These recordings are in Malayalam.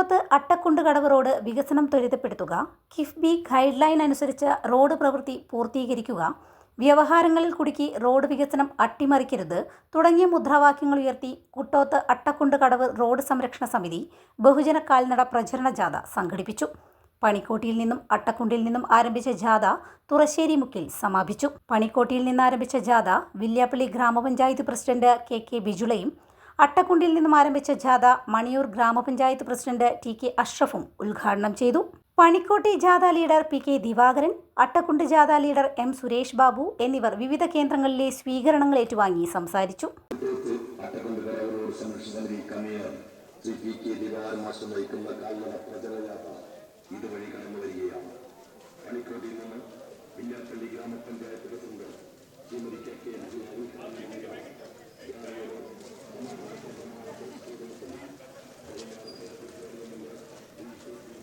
കുട്ടോത്ത് അട്ടക്കുണ്ട് കടവ് റോഡ് വികസനം ത്വരിതപ്പെടുത്തുക. കിഫ്ബി ഗൈഡ് ലൈൻ അനുസരിച്ച് റോഡ് പ്രവൃത്തി പൂർത്തീകരിക്കുക. വ്യവഹാരങ്ങളിൽ കുടുക്കി റോഡ് വികസനം അട്ടിമറിക്കരുത്. തുടങ്ങിയ മുദ്രാവാക്യങ്ങൾ ഉയർത്തി കുട്ടോത്ത് അട്ടക്കുണ്ട് കടവ് റോഡ് സംരക്ഷണ സമിതി ബഹുജന കാൽനട പ്രചരണ ജാഥ സംഘടിപ്പിച്ചു. പണിക്കോട്ടിയിൽ നിന്നും അട്ടക്കുണ്ടിൽ നിന്നും ആരംഭിച്ച ജാഥ തുറശ്ശേരി മുക്കിൽ സമാപിച്ചു. പണിക്കോട്ടിയിൽ നിന്ന് ആരംഭിച്ച ജാഥ Villiappally Gramapanchayat president K K ബിജുളയും അട്ടക്കുണ്ടിൽ നിന്നും ആരംഭിച്ച ജാഥ മണിയൂർ ഗ്രാമപഞ്ചായത്ത് പ്രസിഡന്റ് ടി കെ അഷ്റഫും ഉദ്ഘാടനം ചെയ്തു. പണിക്കോട്ടി ജാഥ leader P K Divakaran Attakkund ജാഥ ലീഡർ എം സുരേഷ് ബാബു എന്നിവർ വിവിധ കേന്ദ്രങ്ങളിലെ സ്വീകരണങ്ങൾ ഏറ്റുവാങ്ങി സംസാരിച്ചു. വരികയാണ് ഗ്രാമപഞ്ചായത്ത് പ്രസിഡന്റ് ശ്രീമതി കെ കെ 私たちは。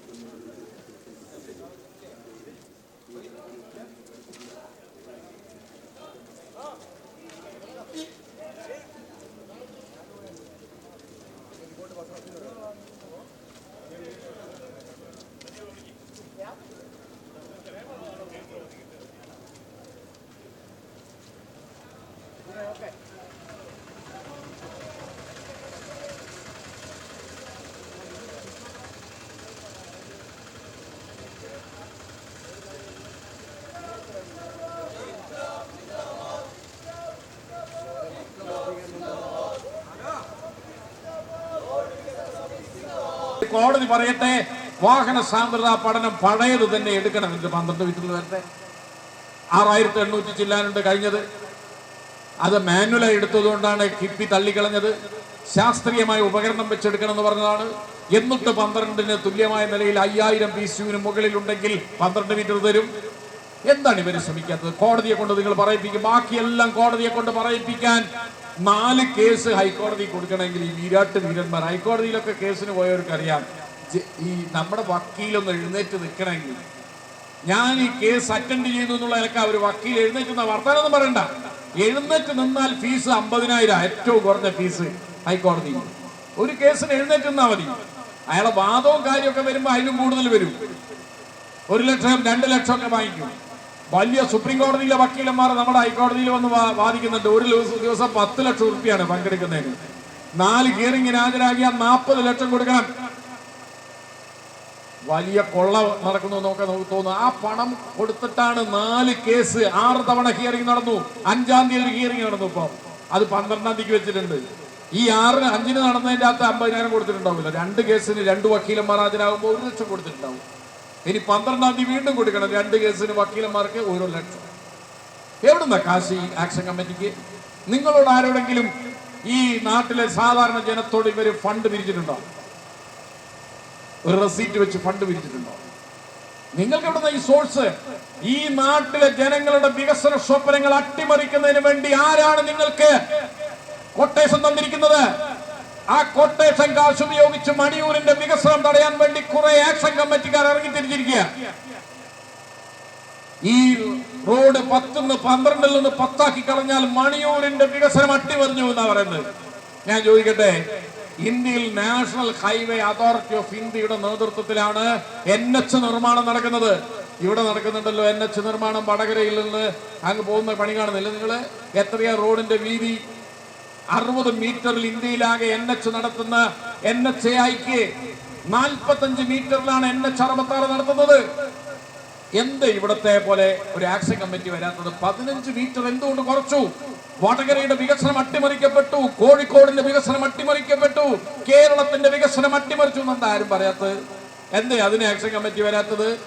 കോടതി പറയട്ടെ വാഹന സാന്ദ്രതാ പഠനം പഴയത് തന്നെ എടുക്കണം ഇത് പന്ത്രണ്ട് വീട്ടിൽ വരട്ടെ. ആറായിരത്തി എണ്ണൂറ്റി ചില്ലാനുണ്ട് കഴിഞ്ഞത്. അത് മാനുവലായി എടുത്തതുകൊണ്ടാണ് കിപ്പി തള്ളിക്കളഞ്ഞത്. ശാസ്ത്രീയമായ ഉപകരണം വെച്ചെടുക്കണം എന്ന് പറഞ്ഞതാണ്. എന്നിട്ട് പന്ത്രണ്ടിന് തുല്യമായ നിലയിൽ അയ്യായിരം പി സിയുവിന് മുകളിലുണ്ടെങ്കിൽ പന്ത്രണ്ട് മീറ്റർ തരും. എന്താണ് ഇവർ ശ്രമിക്കാത്തത്? കോടതിയെ കൊണ്ട് നിങ്ങൾ പറയിപ്പിക്കും. ബാക്കിയെല്ലാം കോടതിയെ കൊണ്ട് പറയിപ്പിക്കാൻ നാല് കേസ് ഹൈക്കോടതി കൊടുക്കണമെങ്കിൽ ഈ വീരാട്ട് വീരന്മാർ. ഹൈക്കോടതിയിലൊക്കെ കേസിന് പോയവർക്കറിയാം. ഈ നമ്മുടെ വക്കീലൊന്ന് എഴുന്നേറ്റ് നിൽക്കണമെങ്കിൽ. ഞാൻ ഈ കേസ് അറ്റൻഡ് ചെയ്തു എന്നുള്ള നിലയ്ക്ക് അവർ വക്കീൽ എഴുന്നേറ്റ് നിന്ന വർത്തമാനമൊന്നും പറയണ്ട. എഴുന്നേറ്റ് നിന്നാൽ ഫീസ് അമ്പതിനായിരം ഏറ്റവും കുറഞ്ഞ ഫീസ് ഹൈക്കോടതി. ഒരു കേസിന് എഴുന്നേറ്റ് നിന്നാൽ മതി. അയാളെ വാദവും കാര്യമൊക്കെ വരുമ്പോൾ അതിലും കൂടുതൽ വരും. ഒരു ലക്ഷം രണ്ട് ലക്ഷം ഒക്കെ വാങ്ങിക്കും. വലിയ സുപ്രീം കോടതിയിലെ വക്കീലന്മാർ നമ്മുടെ ഹൈക്കോടതിയിൽ വന്ന് വാദിക്കുന്നുണ്ട്. ഒരു ദിവസം പത്ത് ലക്ഷം റുപ്യാണ് പങ്കെടുക്കുന്നതിന്. നാല് ഹിയറിംഗിന് ഹാജരാകിയാൽ നാൽപ്പത് ലക്ഷം കൊടുക്കണം. വലിയ കൊള്ള നടക്കുന്നു നോക്കാൻ നമുക്ക് തോന്നുന്നു. ആ പണം കൊടുത്തിട്ടാണ് നാല് കേസ് ആറ് തവണ ഹിയറിംഗ് നടന്നു. അഞ്ചാം തീയതി ഒരു ഹിയറിംഗ് നടന്നു ഇപ്പൊ. അത് പന്ത്രണ്ടാം തീയതിക്ക് വെച്ചിട്ടുണ്ട്. ഈ ആറിന് അഞ്ചിന് നടന്നതിന്റെ അകത്ത് അമ്പതിനായിരം കൊടുത്തിട്ടുണ്ടാവില്ല. രണ്ട് കേസിന് രണ്ട് വക്കീലന്മാർ ഹാജരാകുമ്പോൾ ഒരു ലക്ഷം കൊടുത്തിട്ടുണ്ടാവും. ഇനി പന്ത്രണ്ടാം തീയതി വീണ്ടും കൊടുക്കണം. രണ്ട് കേസിന് വക്കീലന്മാർക്ക് ഓരോ ലക്ഷം എവിടുന്ന കാശി ആക്ഷൻ കമ്മിറ്റിക്ക് നിങ്ങളോട് ആരോടെങ്കിലും ഈ നാട്ടിലെ സാധാരണ ജനത്തോട് ഇവർ ഫണ്ട് പിരിച്ചിട്ടുണ്ടോ? ഒരു റെസീറ്റ് വെച്ച് ഫണ്ട് പിരിച്ചിട്ടുണ്ടോ? നിങ്ങൾക്ക് എവിടുന്ന ഈ സോഴ്സ് ഈ നാട്ടിലെ ജനങ്ങളുടെ വികസന സ്വപ്നങ്ങൾ അട്ടിമറിക്കുന്നതിന് വേണ്ടി ആരാണ് നിങ്ങൾക്ക് കൊട്ടേഷൻ തന്നിരിക്കുന്നത്? ആ കൊട്ടേഷൻ കാശ് ഉപയോഗിച്ച് മണിയൂരിന്റെ വികസനം തടയാൻ വേണ്ടി കുറെ ആക്ഷൻ കമ്മിറ്റിക്കാർ ഇറങ്ങി തിരിച്ചിരിക്കുക ഈ റോഡ് പത്തുനിന്ന് പന്ത്രണ്ടിൽ നിന്ന് പത്താക്കി കളഞ്ഞാൽ മണിയൂരിന്റെ വികസനം അട്ടിമറിഞ്ഞു എന്നാ പറയുന്നത്. ഞാൻ ചോദിക്കട്ടെ ഇന്ത്യയിൽ നാഷണൽ ഹൈവേ അതോറിറ്റി ഓഫ് ഇന്ത്യയുടെ നേതൃത്വത്തിലാണ് എൻ എച്ച് നിർമ്മാണം നടക്കുന്നത്. ഇവിടെ നടക്കുന്നുണ്ടല്ലോ എൻ എച്ച് നിർമ്മാണം വടകരയിൽ നിന്ന് അങ്ങ് പോകുന്ന പണി കാണുന്നില്ല നിങ്ങൾ എത്രയാ റോഡിന്റെ വീതി? അറുപത് മീറ്ററിൽ ഇന്ത്യയിലാകെ എൻ എച്ച് നടത്തുന്ന എൻ എച്ച് ഐക്ക് നാൽപ്പത്തഞ്ച് മീറ്ററിലാണ് എൻ എച്ച് അറുപത്തി നടത്തുന്നത്. എന്ത് ഇവിടത്തെ പോലെ ഒരു ആക്ഷൻ കമ്മിറ്റി വരാത്തത്? പതിനഞ്ച് മീറ്റർ എന്തുകൊണ്ട് കുറച്ചു? വടകരയുടെ വികസനം അട്ടിമറിക്കപ്പെട്ടു. കോഴിക്കോടിന്റെ വികസനം അട്ടിമറിക്കപ്പെട്ടു. കേരളത്തിന്റെ വികസനം അട്ടിമറിച്ചു എന്നെന്താ ആരും പറയാത്തത്? എന്തേ അതിന് ആക്ഷൻ കമ്മിറ്റി വരാത്തത്?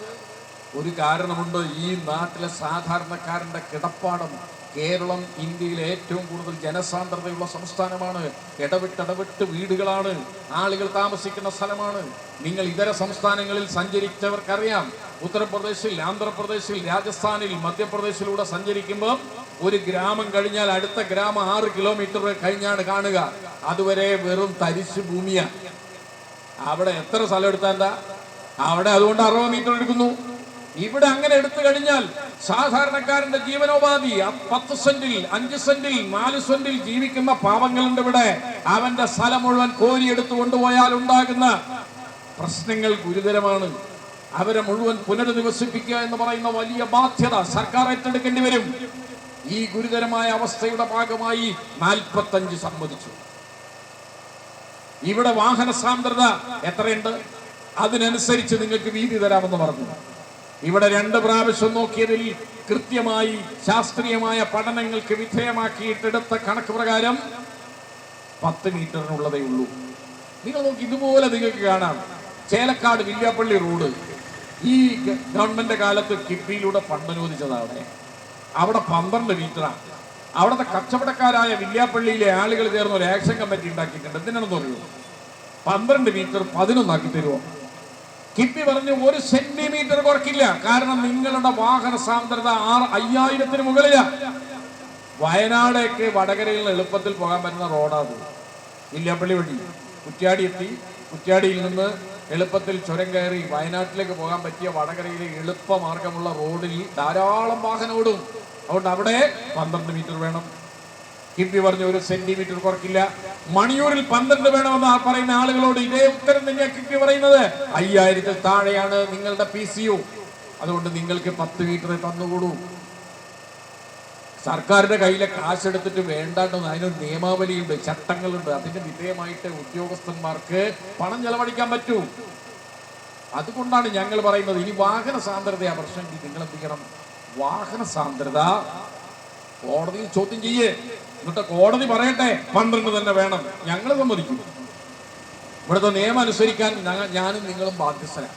ഒരു കാരണമുണ്ട്. ഈ നാട്ടിലെ സാധാരണക്കാരന്റെ കിടപ്പാടം കേരളം ഇന്ത്യയിലെ ഏറ്റവും കൂടുതൽ ജനസാന്ദ്രതയുള്ള സംസ്ഥാനമാണ്. ഇടവിട്ടിടവിട്ട് വീടുകളാണ്. ആളുകൾ താമസിക്കുന്ന സ്ഥലമാണ്. നിങ്ങൾ ഇതര സംസ്ഥാനങ്ങളിൽ സഞ്ചരിച്ചവർക്കറിയാം. ഉത്തർപ്രദേശിൽ ആന്ധ്രാപ്രദേശിൽ രാജസ്ഥാനിൽ മധ്യപ്രദേശിലൂടെ സഞ്ചരിക്കുമ്പോൾ ഒരു ഗ്രാമം കഴിഞ്ഞാൽ അടുത്ത ഗ്രാമം ആറ് കിലോമീറ്റർ കഴിഞ്ഞാണ് കാണുക. അതുവരെ വെറും തരിശു ഭൂമിയാണ് അവിടെ എത്ര സ്ഥലം എടുത്താൽ അവിടെ അതുകൊണ്ട് അറുപത് മീറ്റർ എടുക്കുന്നു. ഇവിടെ അങ്ങനെ എടുത്തു കഴിഞ്ഞാൽ സാധാരണക്കാരന്റെ ജീവനോപാധി പത്ത് സെന്റിൽ അഞ്ച് സെന്റിൽ നാല് സെന്റിൽ ജീവിക്കുന്ന പാവങ്ങളുണ്ട് ഇവിടെ. അവന്റെ സ്ഥലം മുഴുവൻ കോരിയെടുത്ത് കൊണ്ടുപോയാൽ ഉണ്ടാകുന്ന പ്രശ്നങ്ങൾ ഗുരുതരമാണ്. അവരെ മുഴുവൻ പുനരധിവസിപ്പിക്കുക എന്ന് പറയുന്ന വലിയ ബാധ്യത സർക്കാർ ഏറ്റെടുക്കേണ്ടി വരും. ഈ ഗുരുതരമായ അവസ്ഥയുടെ ഭാഗമായി നാൽപ്പത്തഞ്ച് സമ്മതിച്ചു. ഇവിടെ വാഹന സാന്ദ്രത എത്രയുണ്ട്? അതിനനുസരിച്ച് നിങ്ങൾക്ക് വീതി തരാമെന്ന് പറഞ്ഞു. ഇവിടെ രണ്ട് പ്രാവശ്യം നോക്കിയതിൽ കൃത്യമായി ശാസ്ത്രീയമായ പഠനങ്ങൾക്ക് വിധേയമാക്കിയിട്ടെടുത്ത കണക്ക് പ്രകാരം പത്ത് മീറ്ററിനുള്ളതേ ഉള്ളൂ. നിങ്ങൾ നോക്കി ഇതുപോലെ നിങ്ങൾക്ക് കാണാം. ചേലക്കാട് വില്യാപ്പള്ളി റോഡ് ഈ ഗവൺമെന്റ് കാലത്ത് കിഫ്ബിയിലൂടെ ഫണ്ട് അനുവദിച്ചതാണ്. അവിടെ പന്ത്രണ്ട് മീറ്ററാണ് അവിടുത്തെ കച്ചവടക്കാരായ വില്യാപ്പള്ളിയിലെ ആളുകൾ ചേർന്ന് ഒരു ആക്ഷൻ കമ്മിറ്റി ഉണ്ടാക്കിയിട്ടുണ്ട്. എന്തിനാണെന്ന് പറയുന്നത് പന്ത്രണ്ട് മീറ്റർ പതിനൊന്നാക്കി തരുമോ കിഫ്ബി പറഞ്ഞു ഒരു സെന്റിമീറ്റർ കുറക്കില്ല കാരണം നിങ്ങളുടെ വാഹന സാന്ദ്രത ആറ് അയ്യായിരത്തിന് മുകളിലാണ് വയനാടേക്ക് വടകരയിൽ എളുപ്പത്തിൽ പോകാൻ പറ്റുന്ന റോഡാണ് ഇല്ലപ്പള്ളി വഴി. കുറ്റ്യാടി എത്തി. കുറ്റ്യാടിയിൽ നിന്ന് എളുപ്പത്തിൽ ചുരം കയറി വയനാട്ടിലേക്ക് പോകാൻ പറ്റിയ വടകരയിലെ എളുപ്പമാർഗമുള്ള റോഡിൽ ധാരാളം വാഹനം ഓടും. അതുകൊണ്ട് അവിടെ പന്ത്രണ്ട് മീറ്റർ വേണം. കിബി പറഞ്ഞ ഒരു സെന്റിമീറ്റർ കുറക്കില്ല. മണിയൂരിൽ പന്ത്രണ്ട് വേണമെന്ന് ആ പറയുന്ന ആളുകളോട് ഇതേ ഉത്തരം തന്നെയാണ് കിബി പറയുന്നത്. അയ്യായിരത്തിൽ താഴെയാണ് നിങ്ങളുടെ പി സി യു. അതുകൊണ്ട് നിങ്ങൾക്ക് പത്ത് മീറ്റർ തന്നുകൂടൂ. സർക്കാരിന്റെ കയ്യിലെ കാശെടുത്തിട്ട് വേണ്ടാണ്ടെന്ന് അതിനൊരു നിയമാവലിയുണ്ട് ചട്ടങ്ങളുണ്ട്. അതിന്റെ വിധേയമായിട്ട് ഉദ്യോഗസ്ഥന്മാർക്ക് പണം ചെലവഴിക്കാൻ പറ്റൂ. അതുകൊണ്ടാണ് ഞങ്ങൾ പറയുന്നത് ഇനി വാഹന സാന്ദ്രതയാ പ്രശ്നമെങ്കിൽ നിങ്ങൾ എന്ത് ചെയ്യണം? വാഹന സാന്ദ്രത കോടതിയിൽ ചോദ്യം ചെയ്യേ. എന്നിട്ട് കോടതി പറയട്ടെ. പന്ത്രണ്ട് തന്നെ വേണം. ഞങ്ങൾ സമ്മതിക്കും. ഇവിടുത്തെ നിയമം അനുസരിക്കാൻ ഞാനും നിങ്ങളും ബാധ്യസ്ഥനാണ്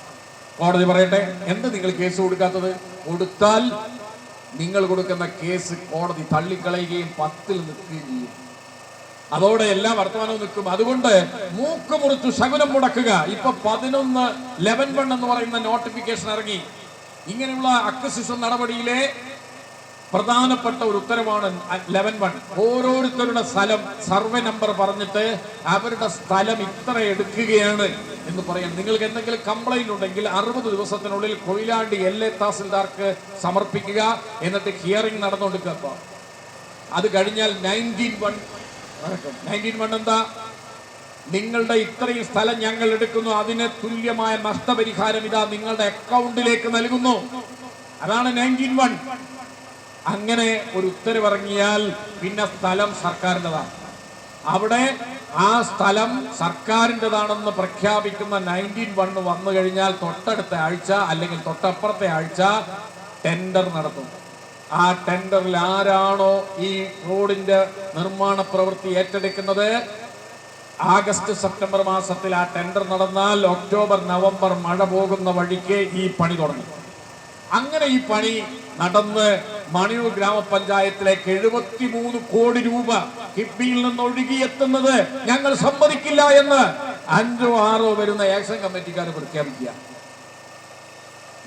കോടതി പറയട്ടെ. എന്ത് നിങ്ങൾ കേസ് കൊടുക്കാത്തത്? കൊടുത്താൽ നിങ്ങൾ കൊടുക്കുന്ന കേസ് കോടതി തള്ളിക്കളയുകയും പത്തിൽ നിൽക്കുകയും ചെയ്യും. അതോടെ എല്ലാ വർത്തമാനവും നിൽക്കും. അതുകൊണ്ട് മൂക്ക് മുറിച്ചു ശകുനം മുടക്കുക. ഇപ്പൊ പതിനൊന്ന് ലെവൻ വൺ എന്ന് പറയുന്ന നോട്ടിഫിക്കേഷൻ ഇറങ്ങി. ഇങ്ങനെയുള്ള അക്വസിഷൻ നടപടിയിലെ പ്രധാനപ്പെട്ട ഒരു ഉത്തരവാണ് ലെവൻ വൺ ഓരോരുത്തരുടെ സ്ഥലം സർവേ നമ്പർ പറഞ്ഞിട്ട് അവരുടെ സ്ഥലം ഇത്ര എടുക്കുകയാണ് എന്ന് പറയാം നിങ്ങൾക്ക് എന്തെങ്കിലും കംപ്ലൈന്റ് ഉണ്ടെങ്കിൽ അറുപത് ദിവസത്തിനുള്ളിൽ കൊയിലാണ്ടി എൽ എ തഹസിൽദാർക്ക് സമർപ്പിക്കുക. എന്നിട്ട് ഹിയറിംഗ് നടന്നുകൊടുക്കുക അത് കഴിഞ്ഞാൽ നയന്റീൻ വൺ നയന്റീൻ വൺ എന്താ? നിങ്ങളുടെ ഇത്രയും സ്ഥലം ഞങ്ങൾ എടുക്കുന്നു. അതിന് തുല്യമായ നഷ്ടപരിഹാരം ഇതാ നിങ്ങളുടെ അക്കൗണ്ടിലേക്ക് നൽകുന്നു. അതാണ് നയന്റീൻ വൺ അങ്ങനെ ഒരു ഉത്തരവിറങ്ങിയാൽ പിന്നെ സ്ഥലം സർക്കാരിന്റെതാണ്. അവിടെ ആ സ്ഥലം സർക്കാരിന്റെതാണെന്ന് പ്രഖ്യാപിക്കുന്ന നയന്റീൻ വൺ വന്നു കഴിഞ്ഞാൽ തൊട്ടടുത്ത ആഴ്ച അല്ലെങ്കിൽ തൊട്ടപ്പുറത്തെ ആഴ്ച ടെൻഡർ നടത്തും. ആ ടെൻഡറിൽ ആരാണോ ഈ റോഡിന്റെ നിർമ്മാണ പ്രവൃത്തി ഏറ്റെടുക്കുന്നത്? ആഗസ്റ്റ് സെപ്റ്റംബർ മാസത്തിൽ ആ ടെൻഡർ നടന്നാൽ ഒക്ടോബർ നവംബർ മഴ പോകുന്ന വഴിക്ക് ഈ പണി തുടങ്ങും. അങ്ങനെ ഈ പണി നടന്ന് മണിയൂർ ഗ്രാമപഞ്ചായത്തിലേക്ക് എഴുപത്തിമൂന്ന് കോടി രൂപ കിഫ്ബിയിൽ നിന്ന് ഒഴുകിയെത്തുന്നത് ഞങ്ങൾ സമ്മതിക്കില്ല എന്ന് അഞ്ചോ ആറോ വരുന്ന ആക്ഷൻ കമ്മിറ്റിക്കാർ പ്രഖ്യാപിക്കുക.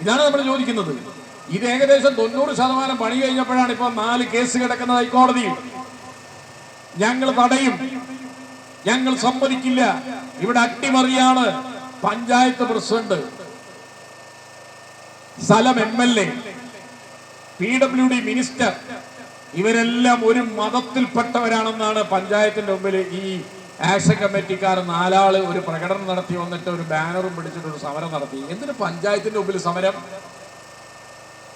ഇതാണ് നമ്മൾ ചോദിക്കുന്നത്. ഇത് ഏകദേശം തൊണ്ണൂറ് ശതമാനം പണി കഴിഞ്ഞപ്പോഴാണ് ഇപ്പൊ നാല് കേസ് കിടക്കുന്നത് ഹൈക്കോടതിയിൽ. ഞങ്ങൾ തടയും. ഞങ്ങൾ സമ്മതിക്കില്ല. ഇവിടെ അട്ടിമറിയാണ് പഞ്ചായത്ത് പ്രസിഡന്റ്. സ്ഥലം M L A. P W D minister ഇവരെല്ലാം ഒരു മതത്തിൽപ്പെട്ടവരാണെന്നാണ് പഞ്ചായത്തിന്റെ മുമ്പിൽ ഈ ആക്ഷൻ കമ്മിറ്റിക്കാർ നാലാൾ ഒരു പ്രകടനം നടത്തി വന്നിട്ട് ഒരു ബാനറും പിടിച്ചിട്ട് ഒരു സമരം നടത്തി. എന്തിനു പഞ്ചായത്തിന്റെ മുമ്പിൽ സമരം?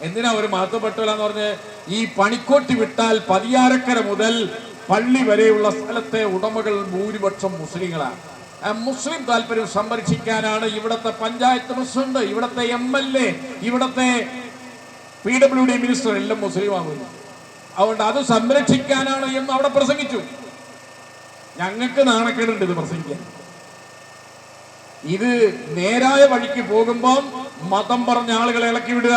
എന്തിനാ ഒരു മഹത്വപ്പെട്ടവരാന്ന് പറഞ്ഞ് ഈ പണിക്കോട്ടി വിട്ടാൽ പതിയാരക്കര മുതൽ പള്ളി വരെയുള്ള സ്ഥലത്തെ ഉടമകൾ ഭൂരിപക്ഷം മുസ്ലിങ്ങളാണ്. മുസ്ലിം താല്പര്യം സംരക്ഷിക്കാനാണ് ഇവിടത്തെ പഞ്ചായത്ത് പ്രസിഡന്റ് ഇവിടത്തെ എം എൽ എ ഇവിടത്തെ പി ഡബ്ല്യു ഡി മിനിസ്റ്റർ എല്ലാം മുസ്ലിം ആകുന്നു. അതുകൊണ്ട് അത് സംരക്ഷിക്കാനാണ് എന്ന് അവിടെ പ്രസംഗിച്ചു. ഞങ്ങൾക്ക് നാണക്കേടുണ്ട് ഇത് പ്രസംഗിക്കാൻ. ഇത് നേരായ വഴിക്ക് പോകുമ്പോൾ മതം പറഞ്ഞ ആളുകളെ ഇളക്കി വിടുക.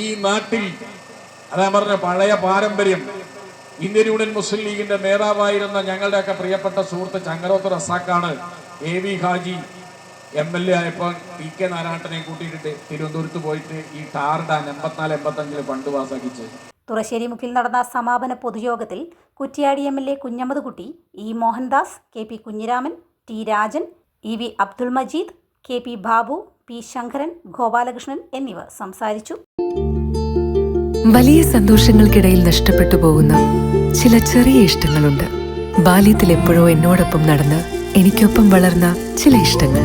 ഈ നാട്ടിൽ അതാ പറഞ്ഞ പഴയ പാരമ്പര്യം ഇന്ത്യൻ യൂണിയൻ മുസ്ലിം ലീഗിന്റെ നേതാവായിരുന്ന ഞങ്ങളുടെയൊക്കെ പ്രിയപ്പെട്ട സുഹൃത്ത് ചങ്ങരോത്തർ റസാക്കാണ് A V Haji. M L A ആയപ്പോൾ പി കെ നാരായണനെ കൂട്ടിയിട്ട് തിരുവനന്തപുരത്ത് പോയിട്ട് ഈ ടാർഡാൻ എൺപത്തിനാല് എൺപത്തഞ്ചിൽ ഫണ്ട് പാസ്സാക്കിച്ച്. തുറശ്ശേരി മുക്കിൽ നടന്ന സമാപന പൊതുയോഗത്തിൽ Kuttiadi M L A Kunhammad Kutty E Mohandas K P Kunhiraman T Rajan E V Abdul Majeed K P Babu P Shankaran Gopalakrishnan എന്നിവർ സംസാരിച്ചു. വലിയ സന്തോഷങ്ങൾക്കിടയിൽ നഷ്ടപ്പെട്ടു പോകുന്ന ചില ചെറിയ ഇഷ്ടങ്ങളുണ്ട്. ബാല്യത്തിൽ എപ്പോഴോ എന്നോടൊപ്പം നടന്ന് എനിക്കൊപ്പം വളർന്ന ചില ഇഷ്ടങ്ങൾ.